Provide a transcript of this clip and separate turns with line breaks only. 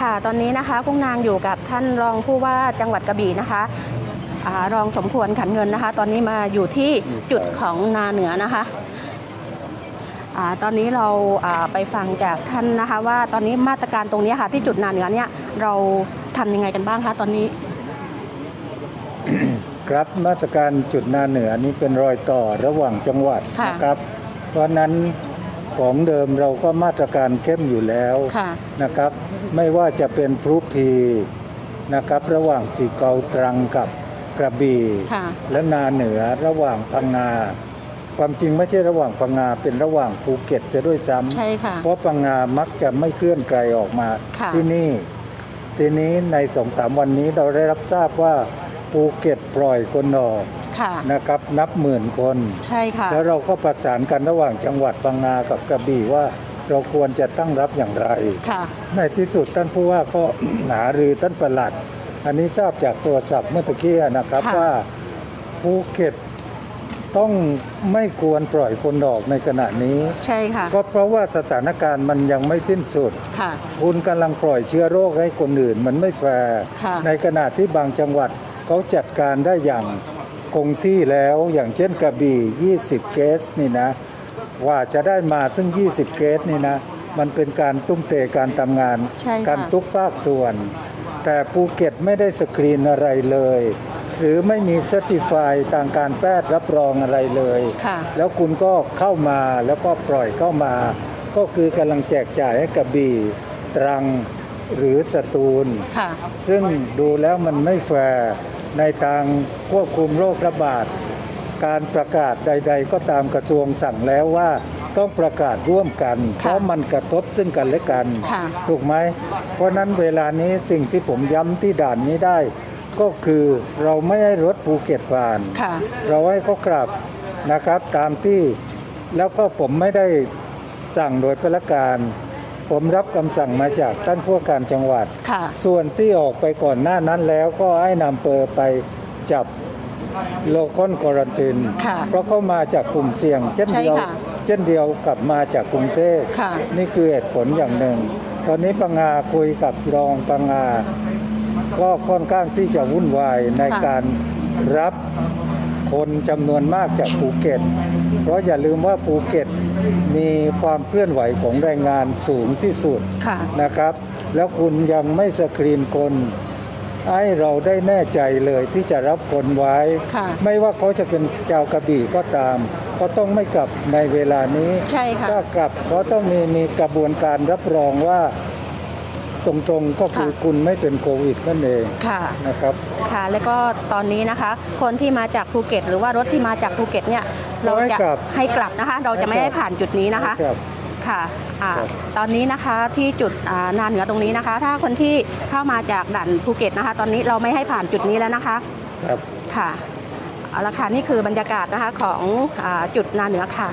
ค่ะ ตอนนี้นะคะกุ้งนางอยู่กับท่านรองผู้ว่าจังหวัดกระบี่นะคะอารองสมควรขันเงินนะคะ ตอนนี้มาอยู่ที่จุดของนาเหนือนะคะอาตอนนี้เราอ่าไปฟังจากท่านนะคะว่าตอนนี้มาตรการตรงนี้ค่ะที่จุดนาเหนือเนี่ยเราทำยังไงกันบ้างคะตอนนี้
ครับมาตรการจุดนาเหนือนี้เป็นรอยต่อระหว่างจังหวัด
ค่ะ
นะครับ เพราะฉะนั้น ของเดิมเราก็มาตรการเข้มอยู่แล้ว
ค่ะ
นะครับ ไม่ว่าจะเป็นพรุพีนะครับ ระหว่างสีเกาตรังกับกระบี่
ค่ะ
และนาเหนือระหว่างพังงา ความจริงไม่ใช่ระหว่างพังงาเป็นระหว่างภูเก็ตเสียด้วยซ้ำ
ใช่ค่ะ
เพราะพังงามักจะไม่เคลื่อนไกลออกมา
ค่ะ
ที่นี่ ทีนี้ในสองสามวันนี้เราได้รับทราบว่าภูเก็ตปล่อยคนออก
ค่ะ
นะครับนับหมื่นคน
ใช่ค่ะ
แล้วเราก็ประสานกันระหว่างจังหวัดพังงากับกระบี่ว่าเราควรจะตั้งรับอย่างไร
ค่ะ
ในที่สุดท่านผู้ว่าก็ หารือท่านประหลัด อันนี้ทราบจากโทรศัพท์เมื่อตะกี้นะครับ
ค่ะ
ว่าภูเก็ตต้องไม่ควรปล่อยคนออกในขณะนี้
ใช่ค่ะ
ก็เพราะว่าสถานการณ์มันยังไม่สิ้นสุด
ค่ะ
คุณกำลังปล่อยเชื้อโรคให้คนอื่นมันไม่แฟร์
ค่ะ
ในขณะที่บางจังหวัดเขาจัดการได้อย่าง คงที่แล้วอย่างเช่นกระบี่ 20เคสนี่นะกว่าจะได้มาซึ่ง 20เคสนี่นะมันเป็นการตุ้มเตะการทำงาน
ใช่ค่ะ
การทุกภาคส่วน แต่ภูเก็ตไม่ได้สกรีนอะไรเลย หรือไม่มีเซอร์ติฟายทางการแพทย์รับรองอะไรเลย
ค่ะ
แล้วคุณก็เข้ามาแล้วก็ปล่อยเข้ามา ก็คือกำลังแจกจ่ายให้กระบี่ตรังหรือสตูล
ค่ะ
ซึ่งดูแล้วมันไม่แฟร์ ในทางควบคุมโรคระบาด การประกาศใด ๆ ก็ตามกระทรวงสั่งแล้วว่าต้องประกาศร่วมกัน เพราะมันกระทบซึ่งกันและกัน
ค่ะ
ถูกไหม เพราะนั้นเวลานี้สิ่งที่ผมย้ำที่ด่านนี้ได้ ก็คือเราไม่ให้รถภูเก็ตผ่าน
ค่ะ
เราให้เขากลับนะครับตามที่แล้วก็ผมไม่ได้สั่งโดยพละการ ผมรับคำสั่งมาจากท่านผู้ว่าการจังหวัด
ค่ะ
ส่วนที่ออกไปก่อนหน้านั้นแล้วก็ให้นำเปอร์ไปจับโลคอนกรันติน
ค่ะ
เพราะเขามาจากกลุ่มเสี่ยง เช่น
ใช่
เดียว
ค่ะ
เช่นเดียวกับมาจากกรุงเทพ
ค่ะ
นี่คือเหตุผลอย่างหนึ่ง ตอนนี้ปังงาคุยกับรองปังงา ก็ค่อนข้างที่จะวุ่นวายใน
ค่ะ
การรับคนจำนวนมากจากภูเก็ต เพราะอย่าลืมว่าภูเก็ตมีความเคลื่อนไหวของแรงงานสูงที่สุด
ค่ะ
นะครับ แล้วคุณยังไม่สกรีนคนให้เราได้แน่ใจเลยที่จะรับคนไว้
ค่ะ
ไม่ว่าเขาจะเป็นชาวกระบี่ก็ตามก็ต้องไม่กลับในเวลานี้
ใช่ค่ะ
ถ้ากลับก็ต้องมีมีกระบวนการรับรองว่า ตรงๆก็คือ
ค่ะ
คุณไม่เป็นโควิดนั่นเอง
ค่ะ
นะครับ
ค่ะ แล้วก็ตอนนี้นะคะ คนที่มาจากภูเก็ต หรือว่ารถที่มาจากภูเก็ตเนี่ยเรา
ให้
จะ
กลับ
ให้กลับนะคะ เราจะไม่
ให้
ให้
กลับ
ผ่านจุดนี้นะคะ
ครับ
ค่ะอ่า
ครับ
ตอนนี้นะคะที่จุดอ่านาเหนือตรงนี้นะคะ ถ้าคนที่เข้ามาจากด่านภูเก็ตนะคะ ตอนนี้เราไม่ให้ผ่านจุดนี้แล้วนะคะ
ครับ
ค่ะเอาละค่ะนี่คือบรรยากาศนะคะของอาจุดนาเหนือค่ะ